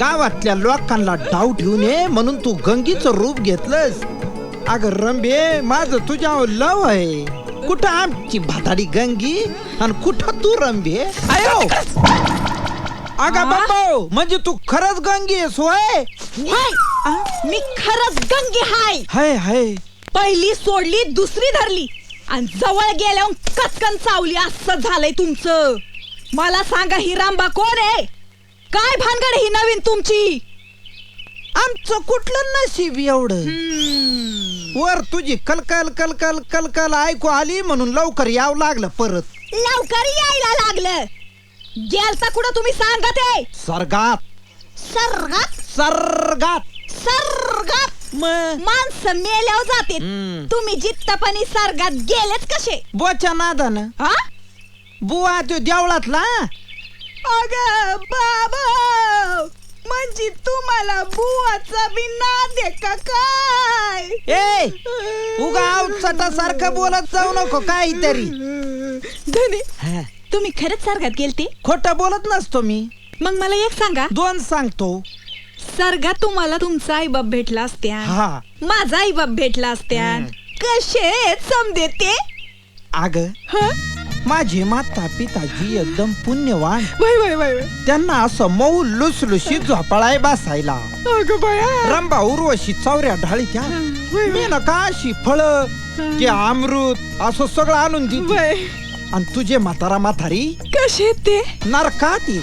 गावातल्या लोकांना डाव ठेवू नये म्हणून तू गंगीचं रूप घेतलंस. अगं रंबे माझं तुझ्यावर लव आहे. कुठं आमची भाताडी गंगी आणि कुठं तू रंबे? आयो अगं बाबा म्हणजे तू खरंच गंगी आहेस होय? हाय. मी खरंच गंगे हाय. हाय हाय. पहिली सोडली दुसरी धरली. आणि जवळ गेल्यावर कचकन चावली असं झालंय तुमचं. मला सांगा ही रांबा कोण आहे? काय भानगड ही नवीन तुमची? आमचं कुठलं नशीब एवढं? वर तुझी कलकल कलकल कलकल ऐकू आली म्हणून लवकर यावं लागलं परत. लवकर यायला लागलं. गेलता कुठं तुम्ही सांगत आहे? सर्गात. सर्गात? सर्गात. सर्गात? मग माणसं मेल्यावर जाते हम्म. तुम्ही जित्तपणी सर्गात गेलेच कसे? बोच्या नादानं. हा बुवा तो देवळातला? अग बाबा! म्हणजे तुम्हाला बुवाचा बी नाद आहे का काय? ए उगा सारखं बोलत जाऊ नको काहीतरी धनी हा, तुम्ही खरंच सर्गात गेलते? खोटं बोलत नसतो मी. मग मला एक सांगा. दोन सांगतो. सर्गात तुम्हाला तुमचा आईबाप भेटला असत्या हा. माझा आईबाप भेटला असत्या. कसे समजे ते अग हं? माझे माता पिताजी एकदम पुण्यवान. वय वय वय वय. त्यांना असं मऊ लुसलुशीत झोपाळाय बसायला. अगं बाया. रंबा उर्वशी चौऱ्या ढाळीच्या वय मी ना का अशी फळ ते अमृत असं सगळं आणून दिली वय आणि तुझे म्हातारा म्हातारी? कसे ते? नरकात ये